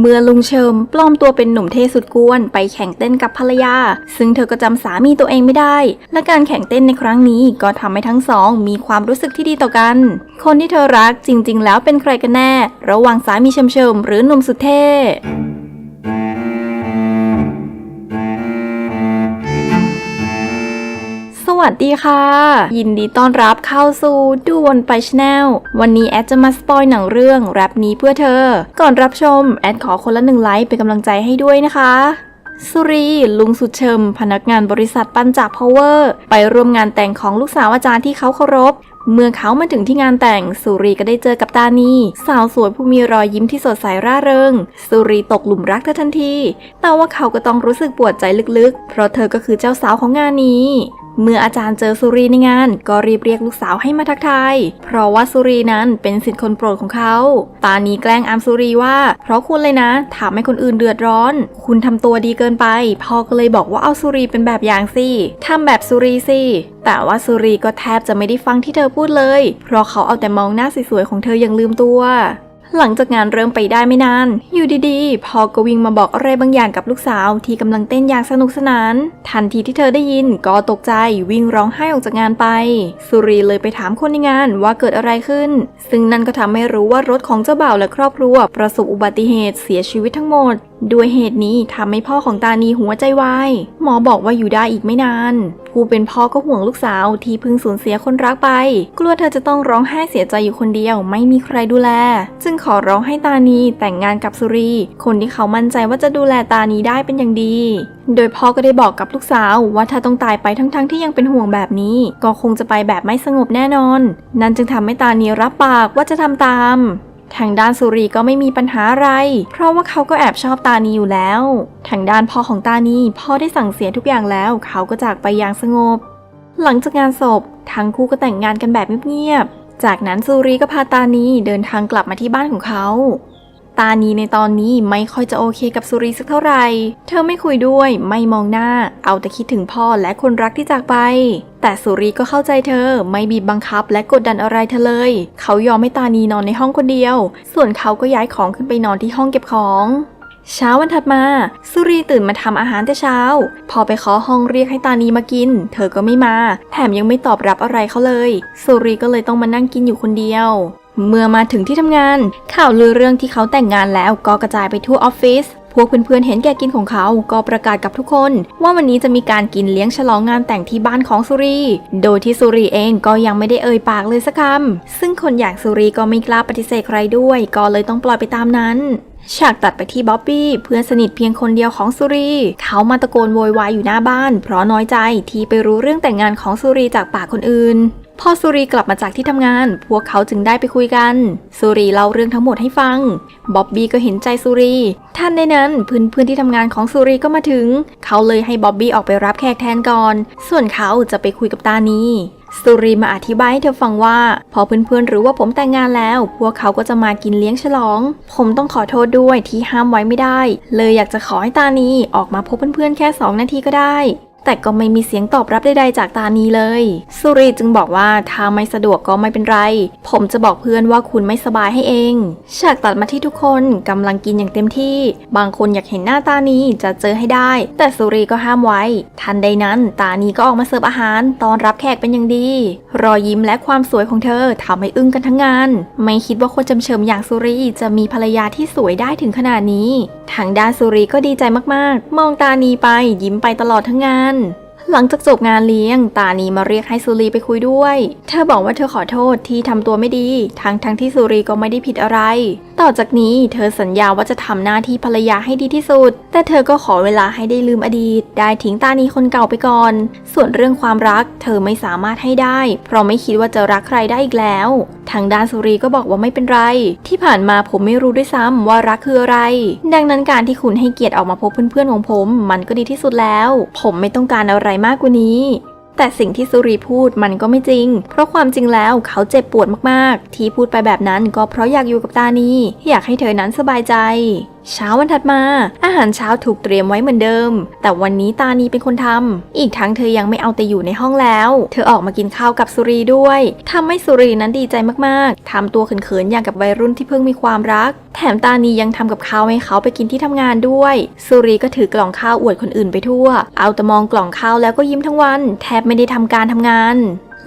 เมื่อลุงเชิมปลอมตัวเป็นหนุ่มเท่สุดกวน ไปแข่งเต้นกับภรรยา ซึ่งเธอก็จำสามีตัวเองไม่ได้ และการแข่งเต้นในครั้งนี้ก็ทำให้ทั้งสอง มีความรู้สึกที่ดีต่อกัน คนที่เธอรักจริง ๆ แล้วเป็นใครกันแน่ ระหว่างสามีเชิมเชิมหรือหนุ่มสุดเท่ วัสดีค่ะ ยินดีต้อนรับเข้าสู่ดูวนไปชแนลวันนี้แอดจะมาสปอยหนังเรื่องแรปนี้เพื่อเธอ ก่อนรับชม แอดขอคนละหนึ่งไลค์เป็นกำลังใจให้ด้วยนะคะสุรี ลุงสุดเชิม พนักงานบริษัทปันจาพาวเวอร์ ไปร่วมงานแต่งของลูกสาวอาจารย์ที่เขาเคารพ เมื่อเขามาถึงที่งานแต่ง สุรีก็ได้เจอกับตานีสาวสวยผู้มีรอยยิ้มที่สดใสร่าเริง สุรีตกหลุมรักเธอทันที แต่ว่าเขาก็ต้องรู้สึกปวดใจลึกๆ เพราะเธอก็คือเจ้าสาวของงานนี้ เมื่ออาจารย์เจอสุรีในงาน ก็รีบเรียกลูกสาวให้มาทักทาย เพราะว่าสุรีนั้นเป็นสิทธิ์คนโปรดของเขา ตานีแกล้งอามสุรีว่า เพราะคุณเลยนะทำให้คนอื่นเดือดร้อน คุณทำตัวดีเกินไป พ่อก็เลยบอกว่าเอาสุรีเป็นแบบอย่างสิทำแบบสุรีสิแต่ว่าสุรีก็แทบจะไม่ได้ฟังที่เธอพูดเลย เพราะเขาเอาแต่มองหน้าสวยๆของเธออย่างลืมตัว หลังจากงานเริ่มไปได้ไม่นาน อยู่ดีๆ พอก็วิ่งมาบอกอะไรบางอย่างกับลูกสาวที่กำลังเต้นอย่างสนุกสนาน ทันทีที่เธอได้ยินก็ตกใจวิ่งร้องไห้ออกจากงานไป สุรีเลยไปถามคนในงานว่าเกิดอะไรขึ้น ซึ่งนั่นก็ทำให้รู้ว่ารถของเจ้าบ่าวและครอบครัว ประสบอุบัติเหตุเสียชีวิตทั้งหมดด้วยเหตุนี้ทำให้พ่อของตานีหัวใจวาย หมอบอกว่าอยู่ได้อีกไม่นาน ผู้เป็นพ่อก็ห่วงลูกสาวที่เพิ่งสูญเสียคนรักไป กลัวเธอจะต้องร้องไห้เสียใจอยู่คนเดียวไม่มีใครดูแล จึงขอร้องให้ตานีแต่งงานกับสุรี คนที่เขามั่นใจว่าจะดูแลตานีได้เป็นอย่างดี โดยพ่อก็ได้บอกกับลูกสาวว่าถ้าต้องตายไปทั้งๆที่ยังเป็นห่วงแบบนี้ ก็คงจะไปแบบไม่สงบแน่นอน นั่นจึงทำให้ตานีรับปากว่าจะทำตาม ทางด้านสุรีก็ไม่มีปัญหาอะไร เพราะว่าเขาก็แอบชอบตานีอยู่แล้ว ทางด้านพ่อของตานีพ่อได้สั่งเสียทุกอย่างแล้ว เขาก็จากไปอย่างสงบ หลังจากงานศพทั้งคู่ก็แต่งงานกันแบบเงียบๆ จากนั้นสุรีก็พาตานีเดินทางกลับมาที่บ้านของเขา ตานีในตอนนี้ไม่ค่อยจะโอเคกับสุรีสักเท่าไหร่ เธอไม่คุยด้วย ไม่มองหน้า เอาแต่คิดถึงพ่อและคนรักที่จากไป แต่สุรีก็เข้าใจเธอ ไม่บีบบังคับและกดดันอะไรเธอเลย เขายอมให้ตานีนอนในห้องคนเดียว ส่วนเขาก็ย้ายของขึ้นไปนอนที่ห้องเก็บของเช้าวันถัดมา สุรีตื่นมาทำอาหารแต่เช้า พอไปขอห้องเรียกให้ตานีมากิน เธอก็ไม่มา แถมยังไม่ตอบรับอะไรเขาเลย สุรีก็เลยต้องมานั่งกินอยู่คนเดียว เมื่อมาถึงที่ทำงาน ข่าวลือเรื่องที่เขาแต่งงานแล้วก็กระจายไปทั่วออฟฟิศพวกเพื่อนๆเห็นแก่กินของเขาก็ประกาศกับทุกคน ว่าวันนี้จะมีการกินเลี้ยงฉลองงานแต่งที่บ้านของสุรี โดยที่สุรีเองก็ยังไม่ได้เอ่ยปากเลยสักคำ ซึ่งคนอย่างสุรีก็ไม่กล้าปฏิเสธใครด้วย ก็เลยต้องปล่อยไปตามนั้นฉากตัดไปที่บ๊อบบี้เพื่อนสนิทเพียงคนเดียวของสุรี เขามาตะโกนโวยวายอยู่หน้าบ้าน เพราะน้อยใจที่ไปรู้เรื่องแต่งงานของสุรีจากปากคนอื่น พอสุรีกลับมาจากที่ทำงาน พวกเขาจึงได้ไปคุยกัน สุรีเล่าเรื่องทั้งหมดให้ฟัง บ๊อบบี้ก็เห็นใจสุรี ท่านในนั้นเพื่อนเพื่อนๆที่ทำงานของสุรีก็มาถึง เขาเลยให้บ๊อบบี้ออกไปรับแขกแทนก่อน ส่วนเขาจะไปคุยกับตานีสุรีมาอธิบายให้เธอฟังว่า พอเพื่อนๆรู้ว่าผมแต่งงานแล้ว พวกเขาก็จะมากินเลี้ยงฉลอง ผมต้องขอโทษด้วยที่ห้ามไว้ไม่ได้ เลยอยากจะขอให้ตานีออกมาพบเพื่อนๆแค่สองนาทีก็ได้ แต่ก็ไม่มีเสียงตอบรับใดๆจากตานีเลย สุรีจึงบอกว่าถ้าไม่สะดวกก็ไม่เป็นไร ผมจะบอกเพื่อนว่าคุณไม่สบายให้เอง ฉากตัดมาที่ทุกคนกำลังกินอย่างเต็มที่ บางคนอยากเห็นหน้าตานีจะเจอให้ได้ แต่สุรีก็ห้ามไว้ ทันใดนั้นตานีก็ออกมาเสิร์ฟอาหารตอนรับแขกเป็นอย่างดี รอยยิ้มและความสวยของเธอทำให้อึ้งกันทั้งงาน ไม่คิดว่าคนจำเฉิมอย่างสุรีจะมีภรรยาที่สวยได้ถึงขนาดนี้ ทางด้านสุรีก็ดีใจมากๆ มองตานีไปยิ้มไปตลอดทั้งงานหลังจากจบงานเลี้ยง ตานีมาเรียกให้สุรีไปคุยด้วย เธอบอกว่าเธอขอโทษที่ทำตัวไม่ดี ทั้งทั้งที่สุรีก็ไม่ได้ผิดอะไรต่อจากนี้เธอสัญญาว่าจะทำหน้าที่ภรรยาให้ดีที่สุด แต่เธอก็ขอเวลาให้ได้ลืมอดีต ได้ทิ้งตานีคนเก่าไปก่อน ส่วนเรื่องความรักเธอไม่สามารถให้ได้ เพราะไม่คิดว่าจะรักใครได้อีกแล้ว ทางด้านสุรีก็บอกว่าไม่เป็นไร ที่ผ่านมาผมไม่รู้ด้วยซ้ำว่ารักคืออะไร ดังนั้นการที่คุณให้เกียรติออกมาพบเพื่อนๆของผม มันก็ดีที่สุดแล้ว ผมไม่ต้องการอะไรมากกว่านี้ แต่สิ่งที่สุรีพูดมันก็ไม่จริง เพราะความจริงแล้วเขาเจ็บปวดมากๆ ที่พูดไปแบบนั้นก็เพราะอยากอยู่กับตานีอยากให้เธอนั้นสบายใจ เช้าวันถัดมา อาหารเช้าถูกเตรียมไว้เหมือนเดิม แต่วันนี้ตานีเป็นคนทำอีกทั้งเธอยังไม่เอาแต่อยู่ในห้องแล้ว เธอออกมากินข้าวกับสุรีด้วยทำให้สุรีนั้นดีใจมากๆทำตัวเขินๆอย่างกับวัยรุ่นที่เพิ่งมีความรัก แถมตานียังทำกับข้าวให้เขาไปกินที่ทำงานด้วย สุรีก็ถือกล่องข้าวอวดคนอื่นไปทั่ว เอาแต่มองกล่องข้าวแล้วก็ยิ้มทั้งวัน แทบไม่ได้ทำการทำงาน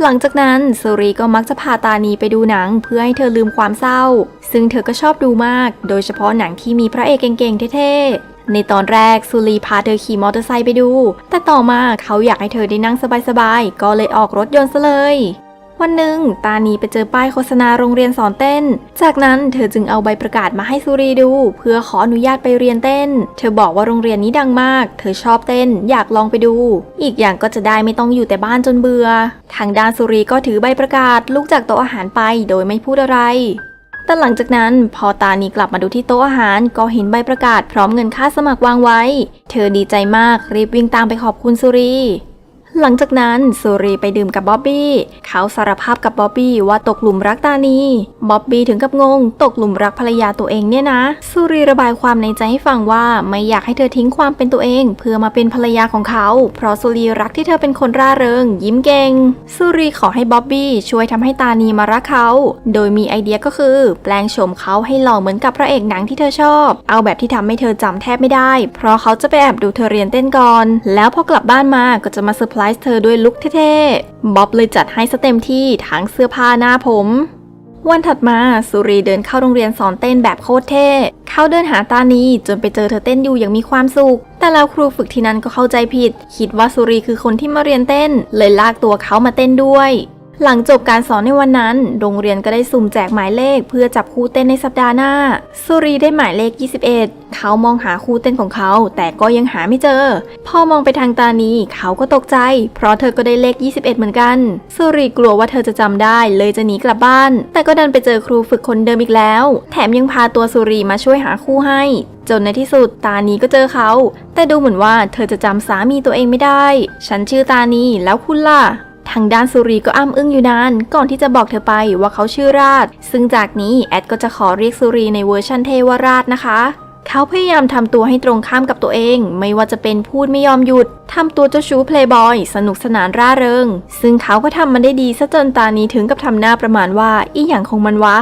หลังจากนั้นสุรีก็มักจะพาตานีไปดูหนังเพื่อให้เธอลืมความเศร้า ซึ่งเธอก็ชอบดูมาก โดยเฉพาะหนังที่มีพระเอกเก่งๆเท่ๆ ในตอนแรกสุรีพาเธอขี่มอเตอร์ไซค์ไปดู แต่ต่อมาเขาอยากให้เธอได้นั่งสบายๆ ก็เลยออกรถยนต์ซะเลย วันหนึ่งตานีไปเจอป้ายโฆษณาโรงเรียนสอนเต้น จากนั้นเธอจึงเอาใบประกาศมาให้สุรีดู เพื่อขออนุญาตไปเรียนเต้น เธอบอกว่าโรงเรียนนี้ดังมาก เธอชอบเต้นอยากลองไปดู อีกอย่างก็จะได้ไม่ต้องอยู่แต่บ้านจนเบื่อ ทางด้านสุรีก็ถือใบประกาศลุกจากโต๊ะอาหารไปโดยไม่พูดอะไรแต่หลังจากนั้นพอตานีกลับมาดูที่โต๊ะอาหาร ก็เห็นใบประกาศพร้อมเงินค่าสมัครวางไว้ เธอดีใจมากรีบวิ่งตามไปขอบคุณสุรี หลังจากนั้นสุรีไปดื่มกับบ๊อบบี้ เขาสารภาพกับบ๊อบบี้ว่าตกหลุมรักตานีบ๊อบบี้ถึงกับงง ตกหลุมรักภรรยาตัวเองเนี่ยนะสุรีระบายความในใจให้ฟังว่าไม่อยากให้เธอทิ้งความเป็นตัวเอง เพื่อมาเป็นภรรยาของเขา เพราะสุรีรักที่เธอเป็นคนร่าเริง ยิ้มเก่งสุรีขอให้บ๊อบบี้ช่วยทำให้ตานีมารักเขา โดยมีไอเดียก็คือ แปลงโฉมเขาให้หล่อเหมือนกับพระเอกหนังที่เธอชอบ เอาแบบที่ทำให้เธอจำแทบไม่ได้ เพราะเขาจะไปแอบดูเธอเรียนเต้นก่อน แล้วพอกลับบ้านมาก็จะมาเซอร์ไพรส์เธอด้วยลุคเท่ๆ บ๊อบเลยจัดให้สเต็มที่ทั้งเสื้อผ้าหน้าผม วันถัดมาสุรีเดินเข้าโรงเรียนสอนเต้นแบบโคตรเท่ เขาเดินหาตานีจนไปเจอเธอเต้นอยู่อย่างมีความสุข แต่แล้วครูฝึกที่นั้นก็เข้าใจผิด คิดว่าสุรีคือคนที่มาเรียนเต้น เลยลากตัวเขามาเต้นด้วย หลังจบการสอนในวันนั้น โรงเรียนก็ได้สุ่มแจกหมายเลขเพื่อจับคู่เต้นในสัปดาห์หน้า สุรีได้หมายเลข 21 เขามองหาคู่เต้นของเขา แต่ก็ยังหาไม่เจอ พอมองไปทางตานีเขาก็ตกใจ เพราะเธอก็ได้เลข 21 เหมือนกัน สุรีกลัวว่าเธอจะจำได้ เลยจะหนีกลับบ้าน แต่ก็ดันไปเจอครูฝึกคนเดิมอีกแล้ว แถมยังพาตัวสุรีมาช่วยหาคู่ให้ จนในที่สุดตานีก็เจอเขา แต่ดูเหมือนว่าเธอจะจำสามีตัวเองไม่ได้ ฉันชื่อตานีแล้วคุณล่ะ ทางด้านสุรีก็อ้ำอึ้งอยู่นาน ก่อนที่จะบอกเธอไปว่าเขาชื่อราช ซึ่งจากนี้แอดก็จะขอเรียกสุรีในเวอร์ชันเทวราชนะคะ เขาพยายามทำตัวให้ตรงข้ามกับตัวเอง ไม่ว่าจะเป็นพูดไม่ยอมหยุดทำตัวเจ้าชู้เพลย์บอยสนุกสนานร่าเริง ซึ่งเขาก็ทำมันได้ดีซะจนตานี้ถึงกับทำหน้าประมาณว่าอีหยังของมันวะ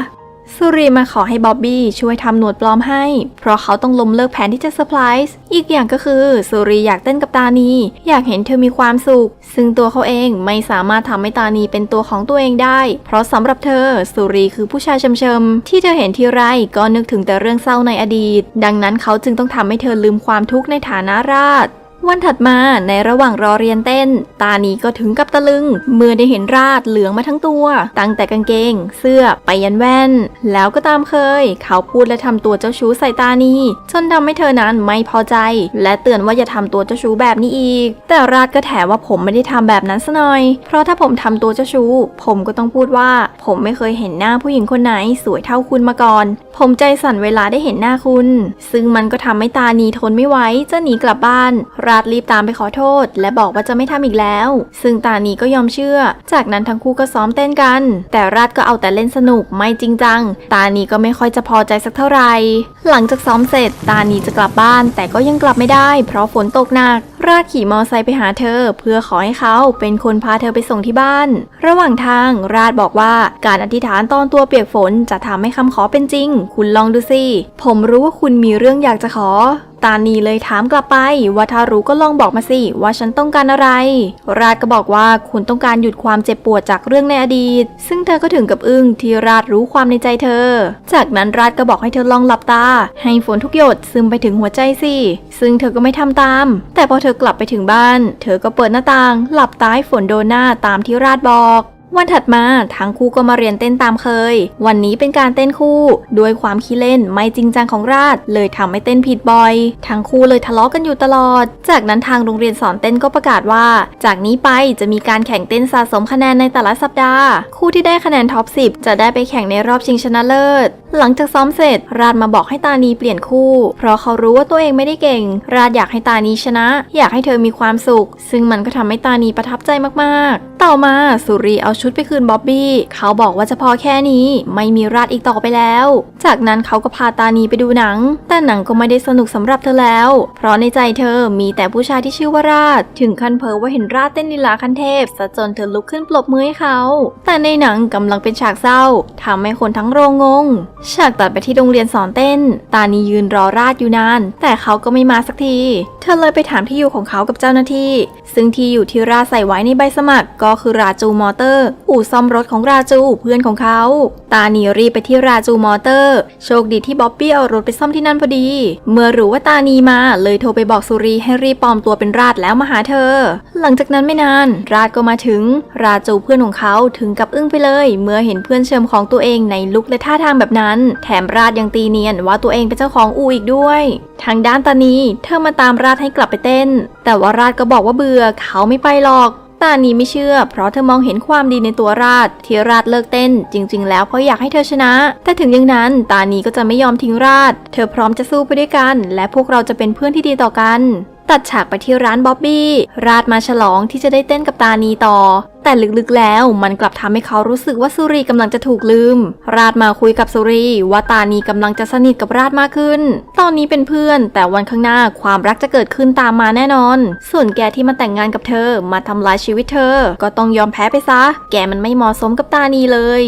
สุรีมาขอให้บ๊อบบี้ช่วยทำหนวดปลอมให้ เพราะเขาต้องล้มเลิกแผนที่จะเซอร์ไพรส์อีกอย่างก็คือสุรีอยากเต้นกับตานีอยากเห็นเธอมีความสุข ซึ่งตัวเขาเองไม่สามารถทำให้ตานีเป็นตัวของตัวเองได้ เพราะสำหรับเธอสุรีคือผู้ชายเฉมๆที่เธอเห็นทีไรก็นึกถึงแต่เรื่องเศร้าในอดีต ดังนั้นเขาจึงต้องทำให้เธอลืมความทุกข์ในฐานะราช วันถัดมาในระหว่างรอเรียนเต้น ตานีก็ถึงกับตะลึง เมื่อได้เห็นราดเหลืองมาทั้งตัว ตั้งแต่กางเกง เสื้อไปยันแว่น แล้วก็ตามเคย เขาพูดและทำตัวเจ้าชู้ใส่ตานีจนทำให้เธอนั้นไม่พอใจ และเตือนว่าอย่าทำตัวเจ้าชู้แบบนี้อีก แต่ราดก็แถว่าผมไม่ได้ทำแบบนั้นซะหน่อย เพราะถ้าผมทำตัวเจ้าชู้ ผมก็ต้องพูดว่า ผมไม่เคยเห็นหน้าผู้หญิงคนไหนสวยเท่าคุณมาก่อน ผมใจสั่นเวลาได้เห็นหน้าคุณ ซึ่งมันก็ทำให้ตานีทนไม่ไหวจะหนีกลับบ้านราดรีบตามไปขอโทษ และบอกว่าจะไม่ทำอีกแล้ว ซึ่งตานีก็ยอมเชื่อ จากนั้นทั้งคู่ก็ซ้อมเต้นกัน แต่ราดก็เอาแต่เล่นสนุกไม่จริงจัง ตานีก็ไม่ค่อยจะพอใจสักเท่าไหร่ หลังจากซ้อมเสร็จ ตานีจะกลับบ้าน แต่ก็ยังกลับไม่ได้ เพราะฝนตกหนัก ราดขี่มอไซค์ไปหาเธอ เพื่อขอให้เขาเป็นคนพาเธอไปส่งที่บ้าน ระหว่างทางราดบอกว่าการอธิษฐานตอนตัวเปียกฝนจะทำให้คำขอเป็นจริง คุณลองดูสิ ผมรู้ว่าคุณมีเรื่องอยากจะขอตานีเลยถามกลับไป ว่าถ้ารู้ก็ลองบอกมาสิ ว่าฉันต้องการอะไร ราดก็บอกว่าคุณต้องการหยุดความเจ็บปวดจากเรื่องในอดีต ซึ่งเธอก็ถึงกับอึ้งที่ราดรู้ความในใจเธอ จากนั้นราดก็บอกให้เธอลองหลับตา ให้ฝนทุกหยดซึมไปถึงหัวใจสิ ซึ่งเธอก็ไม่ทำตาม แต่พอเธอกลับไปถึงบ้าน เธอก็เปิดหน้าต่าง หลับตาให้ฝนโดนหน้าตามที่ราดบอก วันถัดมาทั้งคู่ก็มาเรียนเต้นตามเคย วันนี้เป็นการเต้นคู่ ด้วยความขี้เล่นไม่จริงจังของราช เลยทำให้เต้นผิดบ่อย ทั้งคู่เลยทะเลาะกันอยู่ตลอด จากนั้นทางโรงเรียนสอนเต้นก็ประกาศว่า จากนี้ไปจะมีการแข่งเต้นสะสมคะแนนในแต่ละสัปดาห์ คู่ที่ได้คะแนนท็อป 10 จะได้ไปแข่งในรอบชิงชนะเลิศหลังจากซ้อมเสร็จ ราดมาบอกให้ตานีเปลี่ยนคู่ เพราะเขารู้ว่าตัวเองไม่ได้เก่ง ราดอยากให้ตานีชนะ อยากให้เธอมีความสุข ซึ่งมันก็ทำให้ตานีประทับใจมากๆ ต่อมาสุรีเอาชุดไปคืนบ๊อบบี้ เขาบอกว่าจะพอแค่นี้ไม่มีราดอีกต่อไปแล้ว จากนั้นเขาก็พาตานีไปดูหนัง แต่หนังก็ไม่ได้สนุกสำหรับเธอแล้ว เพราะในใจเธอมีแต่ผู้ชายที่ชื่อว่าราดถึงขั้นเพ้อว่าเห็นราดเต้นลีลาคันเทพซะจนเธอลุกขึ้นปรบมือให้เขา แต่ในหนังกำลังเป็นฉากเศร้าทำให้คนทั้งโรงงงฉากตัดไปที่โรงเรียนสอนเต้น ตานียืนรอราดอยู่นาน แต่เขาก็ไม่มาสักที เธอเลยไปถามที่อยู่ของเขากับเจ้าหน้าที่ ซึ่งที่อยู่ที่ราดใส่ไว้ในใบสมัคร ก็คือราจูมอเตอร์ อู่ซ่อมรถของราจูเพื่อนของเขา ตานีรีบไปที่ราจูมอเตอร์ โชคดีที่บ๊อบบี้เอารถไปซ่อมที่นั่นพอดี เมื่อรู้ว่าตานีมาเลยโทรไปบอกสุรีให้รีบปลอมตัวเป็นราดแล้วมาหาเธอ หลังจากนั้นไม่นาน ราดก็มาถึง ราจูเพื่อนของเขาถึงกับอึ้งไปเลย เมื่อเห็นเพื่อนเชิมของตัวเองในลุคและท่าทางแบบนั้นแถมราดยังตีเนียนว่าตัวเองเป็นเจ้าของอู่อีกด้วย ทางด้านตานีเธอมาตามราดให้กลับไปเต้น แต่ว่าราดก็บอกว่าเบื่อเขาไม่ไปหรอกตานีไม่เชื่อ เพราะเธอมองเห็นความดีในตัวราดที่ราดเลิกเต้น จริง ๆ แล้วเพราะอยากให้เธอชนะ แต่ถึงอย่างนั้น ตานีก็จะไม่ยอมทิ้งราดเธอพร้อมจะสู้ไปด้วยกัน และพวกเราจะเป็นเพื่อนที่ดีต่อกัน ตัดฉากไปที่ร้านบ๊อบบี้ ราดมาฉลองที่จะได้เต้นกับตานีต่อ แต่ลึกๆแล้ว มันกลับทำให้เขารู้สึกว่าสุรีกำลังจะถูกลืม ราดมาคุยกับสุรีว่าตานีกำลังจะสนิทกับราดมากขึ้น ตอนนี้เป็นเพื่อน แต่วันข้างหน้าความรักจะเกิดขึ้นตามมาแน่นอน ส่วนแกที่มาแต่งงานกับเธอ มาทำลายชีวิตเธอ ก็ต้องยอมแพ้ไปซะ แกมันไม่เหมาะสมกับตานีเลย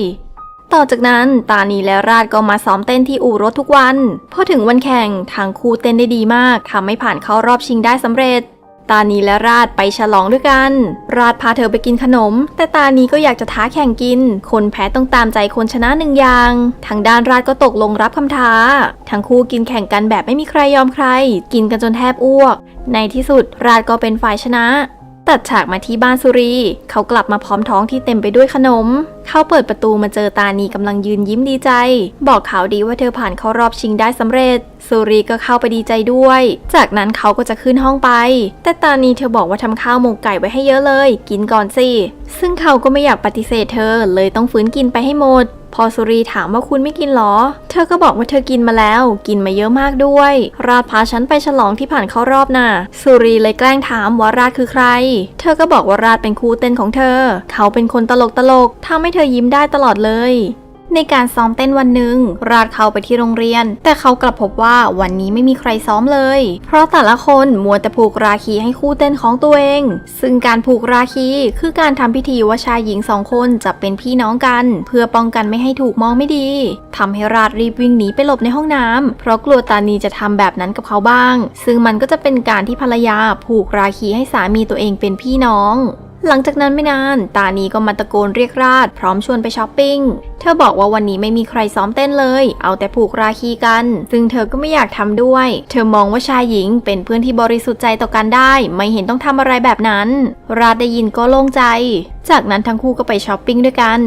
ต่อจากนั้นตานีและราดก็มาซ้อมเต้นที่อู่รถทุกวัน พอถึงวันแข่งทางคู่เต้นได้ดีมากทำให้ผ่านเข้ารอบชิงได้สำเร็จ ตานีและราดไปฉลองด้วยกัน ราดพาเธอไปกินขนม แต่ตานีก็อยากจะท้าแข่งกิน คนแพ้ต้องตามใจคนชนะหนึ่งอย่าง ทางด้านราดก็ตกลงรับคำท้า ทั้งคู่กินแข่งกันแบบไม่มีใครยอมใคร กินกันจนแทบอ้วก ในที่สุดราดก็เป็นฝ่ายชนะ ตัดฉากมาที่บ้านสุรี เขากลับมาพร้อมท้องที่เต็มไปด้วยขนม เขาเปิดประตูมาเจอตานีกำลังยืนยิ้มดีใจ บอกข่าวดีว่าเธอผ่านเข้ารอบชิงได้สำเร็จสุรีก็เข้าไปดีใจด้วย จากนั้นเขาก็จะขึ้นห้องไป แต่ตานีเธอบอกว่าทำข้าวหมกไก่ไว้ให้เยอะเลย กินก่อนสิ ซึ่งเขาก็ไม่อยากปฏิเสธเธอ เลยต้องฝืนกินไปให้หมด พอสุรีถามว่าคุณไม่กินหรอ เธอก็บอกว่าเธอกินมาแล้ว กินมาเยอะมากด้วย ราดพาฉันไปฉลองที่ผ่านเข้ารอบน่ะ สุรีเลยแกล้งถามว่าราดคือใคร เธอก็บอกว่าราดเป็นครูเต้นของเธอ เขาเป็นคนตลกตลกทำให้เธธอยิ้มได้ตลอดเลยในการซ้อมเต้นวันหนึ่งราดเข้าไปที่โรงเรียน แต่เขากลับพบว่าวันนี้ไม่มีใครซ้อมเลย เพราะแต่ละคนมัวแต่ผูกราคีให้คู่เต้นของตัวเอง ซึ่งการผูกราคีคือการทำพิธีว่าชายหญิงสองคนจะเป็นพี่น้องกัน เพื่อป้องกันไม่ให้ถูกมองไม่ดีทำให้ราดรีบวิ่งหนีไปหลบในห้องน้ำเพราะกลัวตานีจะทำแบบนั้นกับเขาบ้าง ซึ่งมันก็จะเป็นการที่ภรรยาผูกราคีให้สามีตัวเองเป็นพี่น้อง หลังจากนั้นไม่นาน ตานีก็มาตะโกนเรียกราดพร้อมชวนไปช้อปปิ้ง เธอบอกว่าวันนี้ไม่มีใครซ้อมเต้นเลย เอาแต่ผูกราคีกัน ซึ่งเธอก็ไม่อยากทำด้วย เธอมองว่าชายหญิงเป็นเพื่อนที่บริสุทธิ์ใจต่อกันได้ ไม่เห็นต้องทำอะไรแบบนั้น ราดได้ยินก็โล่งใจ จากนั้นทั้งคู่ก็ไปช้อปปิ้งด้วยกัน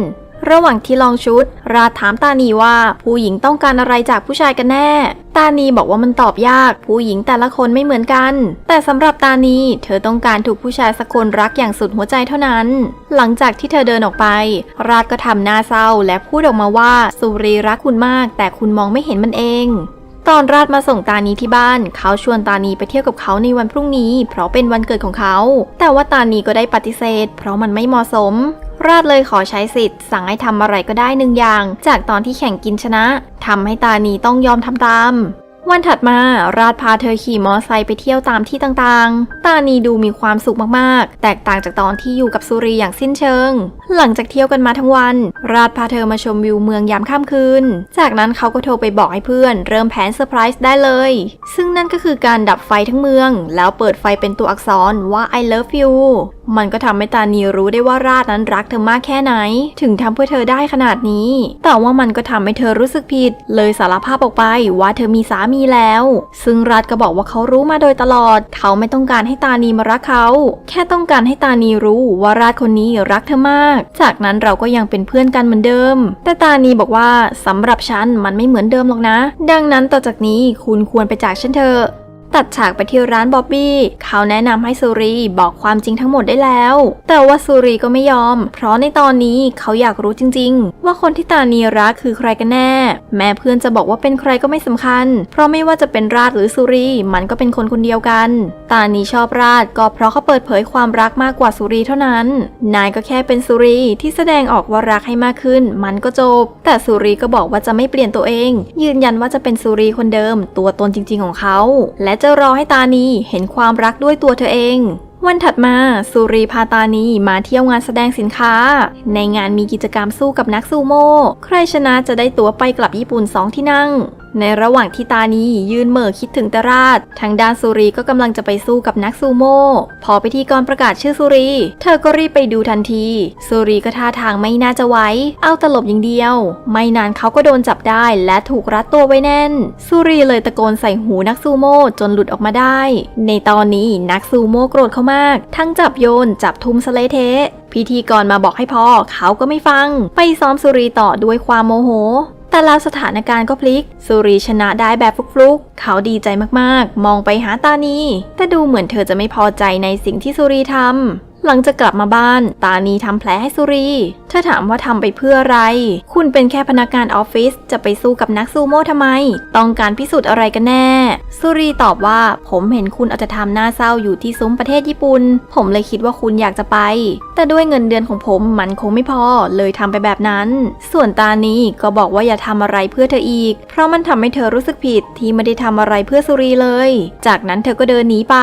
ระหว่างที่ลองชุด ราถามตานีว่าผู้หญิงต้องการอะไรจากผู้ชายกันแน่ ตานีบอกว่ามันตอบยาก ผู้หญิงแต่ละคนไม่เหมือนกัน แต่สำหรับตานีเธอต้องการถูกผู้ชายสักคนรักอย่างสุดหัวใจเท่านั้น หลังจากที่เธอเดินออกไป ราดก็ทำหน้าเศร้าและพูดออกมาว่าสุรีรักคุณมาก แต่คุณมองไม่เห็นมันเองตอนราดมาส่งตานีที่บ้าน เขาชวนตานีไปเที่ยวกับเขาในวันพรุ่งนี้ เพราะเป็นวันเกิดของเขา แต่ว่าตานีก็ได้ปฏิเสธ เพราะมันไม่เหมาะสม ราดเลยขอใช้สิทธิ์ สั่งให้ทำอะไรก็ได้หนึ่งอย่าง จากตอนที่แข่งกินชนะทำให้ตานีต้องยอมทำตาม วันถัดมาราดพาเธอขี่มอไซค์ไปเที่ยวตามที่ต่างๆ ตานีดูมีความสุขมากๆ แตกต่างจากตอนที่อยู่กับสุรีอย่างสิ้นเชิง หลังจากเที่ยวกันมาทั้งวัน ราดพาเธอมาชมวิวเมืองยามค่ำคืน จากนั้นเขาก็โทรไปบอกให้เพื่อน เริ่มแผนเซอร์ไพรส์ได้เลย ซึ่งนั่นก็คือการดับไฟทั้งเมือง แล้วเปิดไฟเป็นตัวอักษรว่า I love you มันก็ทำให้ตานีรู้ได้ว่าราดนั้นรักเธอมากแค่ไหน ถึงทำเพื่อเธอได้ขนาดนี้ แต่ว่ามันก็ทำให้เธอรู้สึกผิด เลยสารภาพออกไปว่าเธอมีสามีแล้ว ซึ่งราดก็บอกว่าเขารู้มาโดยตลอด เขาไม่ต้องการให้ตานีมารักเขา แค่ต้องการให้ตานีรู้ว่าราดคนนี้รักเธอมาก จากนั้นเราก็ยังเป็นเพื่อนกันเหมือนเดิม แต่ตานีบอกว่าสำหรับฉันมันไม่เหมือนเดิมหรอกนะ ดังนั้นต่อจากนี้คุณควรไปจากฉันเถอะ ตัดฉากไปที่ร้านบ๊อบบี้เขาแนะนำให้สุรีบอกความจริงทั้งหมดได้แล้ว แต่ว่าสุรีก็ไม่ยอม เพราะในตอนนี้เขาอยากรู้จริง ๆ ว่าคนที่ตานีรักคือใครกันแน่ แม้เพื่อนจะบอกว่าเป็นใครก็ไม่สำคัญ เพราะไม่ว่าจะเป็นราชหรือสุรีมันก็เป็นคนคนเดียวกัน ตานีชอบราชก็เพราะเขาเปิดเผยความรักมากกว่าสุรีเท่านั้น นายก็แค่เป็นสุรีที่แสดงออกว่ารักให้มากขึ้น มันก็จบ แต่สุรีก็บอกว่าจะไม่เปลี่ยนตัวเอง ยืนยันว่าจะเป็นสุรีคนเดิม ตัวตนจริง ๆ ของเขา และจะรอให้ตานีเห็นความรักด้วยตัวเธอเอง วันถัดมาสุรีพาตานีมาเที่ยวงานแสดงสินค้า ในงานมีกิจกรรมสู้กับนักซูโม่ใครชนะจะได้ตั๋วไปกลับญี่ปุ่นสองที่นั่ง ในระหว่างที่ตานียืนเหม่อคิดถึงตราช ทางด้านสุรีก็กำลังจะไปสู้กับนักซูโม่ พอไปที่กรประกาศชื่อสุรี เธอก็รีบไปดูทันที สุรีก็ท่าทางไม่น่าจะไหว เอาตลบอย่างเดียว ไม่นานเขาก็โดนจับได้และถูกรัดตัวไว้แน่น สุรีเลยตะโกนใส่หูนักซูโม่จนหลุดออกมาได้ ในตอนนี้นักซูโม่โกรธเขามาก ทั้งจับโยน จับทุ่มสะเลเทะพิธีกรมาบอกให้พ่อเขาก็ไม่ฟัง ไปซ้อมสุรีต่อด้วยความโมโห แต่แล้วสถานการณ์ก็พลิก สุรีชนะได้แบบฟลุกๆ เขาดีใจมากๆ มองไปหาตานี แต่ดูเหมือนเธอจะไม่พอใจในสิ่งที่สุรีทำ หลังจากกลับมาบ้าน ตานีทำแผลให้สุรี เธอถามว่าทำไปเพื่ออะไร คุณเป็นแค่พนักงานออฟฟิศ จะไปสู้กับนักซูโม่ทำไม ต้องการพิสูจน์อะไรกันแน่ สุรีตอบว่า ผมเห็นคุณเอาแต่ทำหน้าเศร้าอยู่ที่ซุ้มประเทศญี่ปุ่น ผมเลยคิดว่าคุณอยากจะไป แต่ด้วยเงินเดือนของผมมันคงไม่พอ เลยทำไปแบบนั้น ส่วนตานีก็บอกว่าอย่าทำอะไรเพื่อเธออีก เพราะมันทำให้เธอรู้สึกผิดที่ไม่ได้ทำอะไรเพื่อสุรีเลย จากนั้นเธอก็เดินหนีไป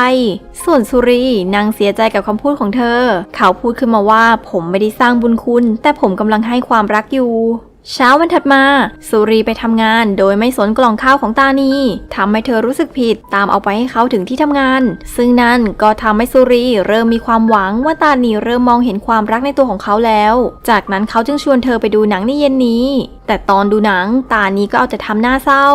ส่วนสุรีนางเสียใจกับคำพูดของเธอเขาพูดขึ้นมาว่าผมไม่ได้สร้างบุญคุณ แต่ผมกำลังให้ความรักอยู่เช้าวันถัดมา สุรีไปทำงานโดยไม่สนกล่องข้าวของตานีทำให้เธอรู้สึกผิดตามเอาไปให้เขาถึงที่ทำงาน ซึ่งนั่นก็ทำให้สุรีเริ่มมีความหวังว่าตานีเริ่มมองเห็นความรักในตัวของเขาแล้ว จากนั้นเขาจึงชวนเธอไปดูหนังในเย็นนี้ แต่ตอนดูหนังตานีก็เอาแต่ทำหน้าเศร้า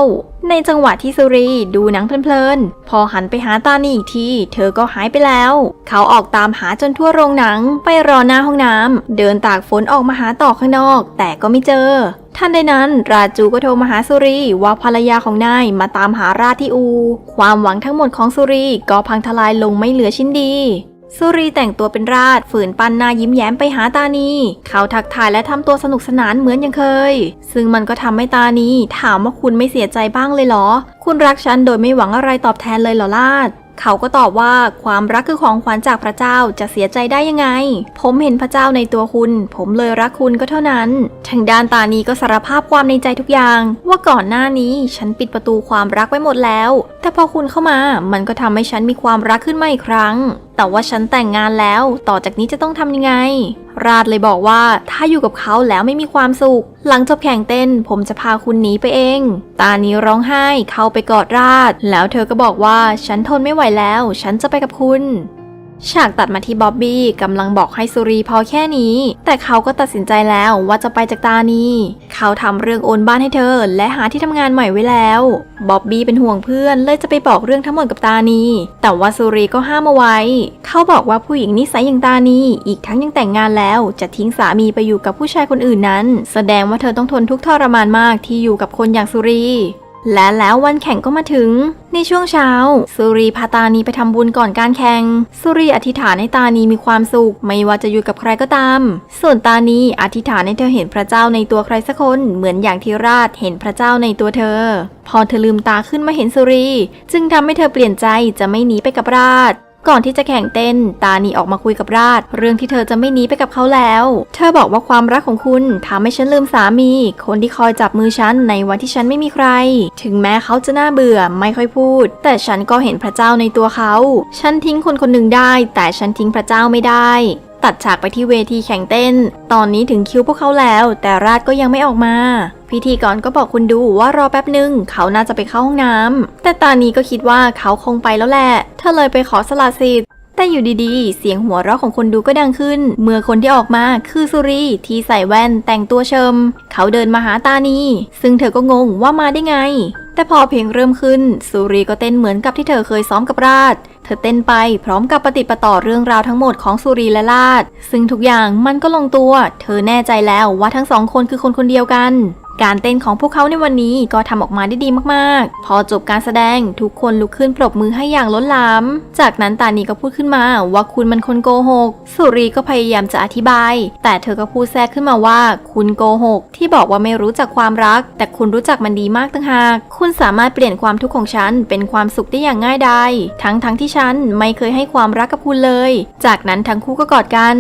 ในจังหวะที่สุรีดูหนังเพลินๆ พอหันไปหาตานีอีกที เธอก็หายไปแล้ว เขาออกตามหาจนทั่วโรงหนัง ไปรอหน้าห้องน้ำ เดินตากฝนออกมาหาต่อข้างนอก แต่ก็ไม่เจอท่านใดนั้น ราจูก็โทรมาหาสุรีว่าภรรยาของนายมาตามหาราที่อู ความหวังทั้งหมดของสุรีก็พังทลายลงไม่เหลือชิ้นดี สุรีแต่งตัวเป็นราชฝืนปันหน้ายิ้มแย้มไปหาตานี เขาทักทายและทำตัวสนุกสนานเหมือนอยังเคย ซึ่งมันก็ทำให้ตานีถามว่าคุณไม่เสียใจบ้างเลยเหรอ คุณรักฉันโดยไม่หวังอะไรตอบแทนเลยเหรอราชเขาก็ตอบว่าความรักคือของขวัญจากพระเจ้าจะเสียใจได้ยังไง ผมเห็นพระเจ้าในตัวคุณ ผมเลยรักคุณก็เท่านั้น ทางด้านตานีก็สารภาพความในใจทุกอย่าง ว่าก่อนหน้านี้ฉันปิดประตูความรักไว้หมดแล้ว แต่พอคุณเข้ามา มันก็ทำให้ฉันมีความรักขึ้นมาอีกครั้ง แต่ว่าฉันแต่งงานแล้ว ต่อจากนี้จะต้องทำยังไง ราดเลยบอกว่าถ้าอยู่กับเขาแล้วไม่มีความสุข หลังจบแข่งเต้น ผมจะพาคุณหนีไปเอง ตานีร้องไห้เข้าไปกอดราด แล้วเธอก็บอกว่าฉันทนไม่ไหวแล้ว ฉันจะไปกับคุณ ฉากตัดมาที่บ๊อบบี้กำลังบอกให้สุรีพอแค่นี้ แต่เขาก็ตัดสินใจแล้วว่าจะไปจากตานีเขาทำเรื่องโอนบ้านให้เธอ และหาที่ทำงานใหม่ไว้แล้วบ๊อบบี้เป็นห่วงเพื่อนเลยจะไปบอกเรื่องทั้งหมดกับตานีแต่ว่าสุรีก็ห้ามเอาไว้ เขาบอกว่าผู้หญิงนิสัยอย่างตานีอีกทั้งยังแต่งงานแล้ว จะทิ้งสามีไปอยู่กับผู้ชายคนอื่นนั้น แสดงว่าเธอต้องทนทุกข์ทรมานมากที่อยู่กับคนอย่างสุรี และแล้ววันแข่งก็มาถึง ในช่วงเช้า สุรีพาตานีไปทำบุญก่อนการแข่ง สุรีอธิษฐานให้ตานีมีความสุข ไม่ว่าจะอยู่กับใครก็ตาม ส่วนตานีอธิษฐานให้เธอเห็นพระเจ้าในตัวใครสักคนเหมือนอย่างที่ราชเห็นพระเจ้าในตัวเธอ พอเธอลืมตาขึ้นมาเห็นสุรี จึงทำให้เธอเปลี่ยนใจจะไม่หนีไปกับราช ก่อนที่จะแข่งเต้น ตานีออกมาคุยกับราช เรื่องที่เธอจะไม่หนีไปกับเขาแล้ว เธอบอกว่าความรักของคุณทำให้ฉันลืมสามี คนที่คอยจับมือฉันในวันที่ฉันไม่มีใคร ถึงแม้เขาจะน่าเบื่อไม่ค่อยพูด แต่ฉันก็เห็นพระเจ้าในตัวเขา ฉันทิ้งคนคนหนึ่งได้ แต่ฉันทิ้งพระเจ้าไม่ได้ ตัดฉากไปที่เวทีแข่งเต้น ตอนนี้ถึงคิวพวกเขาแล้ว แต่ราชก็ยังไม่ออกมา พิธีกรก็บอกคุณดูว่ารอแป๊บหนึ่งเขาน่าจะไปเข้าห้องน้ำแต่ตานีก็คิดว่าเขาคงไปแล้วแหละเธอเลยไปขอสละสิทธิ์แต่อยู่ดีๆ เสียงหัวเราะของคนดูก็ดังขึ้น เมื่อคนที่ออกมาคือสุรีที่ใส่แว่นแต่งตัวเชิม เขาเดินมาหาตานีซึ่งเธอก็งงว่ามาได้ไง แต่พอเพลงเริ่มขึ้น สุรีก็เต้นเหมือนกับที่เธอเคยซ้อมกับราช เธอเต้นไปพร้อมกับปฏิประต่อเรื่องราวทั้งหมดของสุรีและราชซึ่งทุกอย่างมันก็ลงตัว เธอแน่ใจแล้วว่าทั้งสองคนคือคนคนเดียวกัน การเต้นของพวกเขาในวันนี้ก็ทำออกมาได้ดีมากๆ พอจบการแสดงทุกคนลุกขึ้นปรบมือให้อย่างล้นหลาม จากนั้นตานีก็พูดขึ้นมาว่าคุณมันคนโกหก สุรีก็พยายามจะอธิบาย แต่เธอก็พูดแทรกขึ้นมาว่า คุณโกหก ที่บอกว่าไม่รู้จักความรัก แต่คุณรู้จักมันดีมากตั้งหาก คุณสามารถเปลี่ยนความทุกข์ของฉันเป็นความสุขได้อย่างง่ายดายทั้งทั้งๆที่ฉันไม่เคยให้ความรักกับคุณเลย จากนั้นทั้งคู่ก็กอดกัน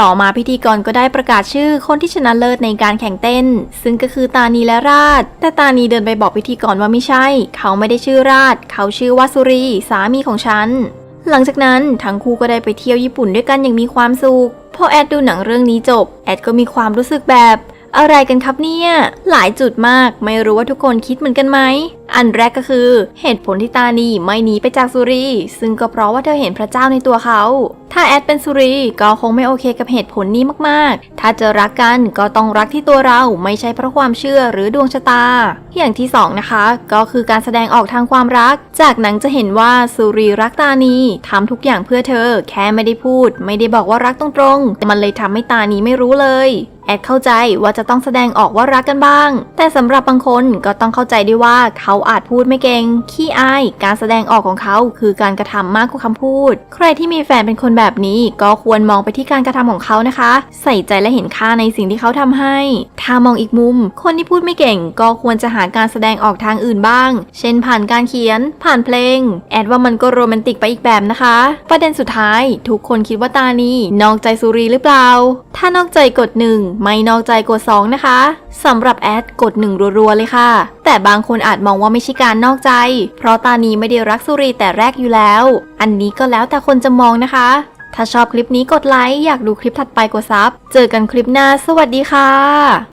ต่อมาพิธีกรก็ได้ประกาศชื่อคนที่ชนะเลิศในการแข่งเต้น ซึ่งก็คือตานีและราช แต่ตานีเดินไปบอกพิธีกรว่าไม่ใช่ เขาไม่ได้ชื่อราช เขาชื่อวาสุรี สามีของฉัน หลังจากนั้นทั้งคู่ก็ได้ไปเที่ยวญี่ปุ่นด้วยกันอย่างมีความสุขพอแอดดูหนังเรื่องนี้จบ แอดก็มีความรู้สึกแบบ อะไรกันครับเนี่ย หลายจุดมากไม่รู้ว่าทุกคนคิดเหมือนกันไหม อันแรกก็คือเหตุผลที่ตานีไม่หนีไปจากสุรี ซึ่งก็เพราะว่าเธอเห็นพระเจ้าในตัวเขา ถ้าแอดเป็นสุรีก็คงไม่โอเคกับเหตุผลนี้มากๆ ถ้าจะรักกันก็ต้องรักที่ตัวเราไม่ใช่เพราะความเชื่อหรือดวงชะตา อย่างที่สองนะคะ ก็คือการแสดงออกทางความรัก จากหนังจะเห็นว่าสุรีรักตานีทำทุกอย่างเพื่อเธอ แค่ไม่ได้พูด ไม่ได้บอกว่ารักตรงๆแต่มันเลยทำให้ตานีไม่รู้เลย แอดเข้าใจว่าจะต้องแสดงออกว่ารักกันบ้าง แต่สำหรับบางคนก็ต้องเข้าใจด้วยว่าเขาอาจพูดไม่เก่ง ขี้อาย การแสดงออกของเขาคือการกระทำมากกว่าคำพูด ใครที่มีแฟนเป็นคนแบบนี้ ก็ควรมองไปที่การกระทำของเขานะคะ ใส่ใจและเห็นค่าในสิ่งที่เขาทำให้ ถ้ามองอีกมุม คนที่พูดไม่เก่ง ก็ควรจะหาการแสดงออกทางอื่นบ้าง เช่น ผ่านการเขียน ผ่านเพลง แอดว่ามันก็โรแมนติกไปอีกแบบนะคะ ประเด็นสุดท้าย ทุกคนคิดว่าตานีนอกใจสุรีหรือเปล่า ถ้านอกใจกดหนึ่งไม่นอกใจกดสองนะคะสำหรับแอดกดหนึ่งรัวๆ เลยค่ะ แต่บางคนอาจมองว่าไม่ใช่การนอกใจ เพราะตานีไม่ได้รักสุรีแต่แรกอยู่แล้ว อันนี้ก็แล้วแต่คนจะมองนะคะ ถ้าชอบคลิปนี้กดไลค์อยากดูคลิปถัดไปกดซับเจอกันคลิปหน้าสวัสดีค่ะ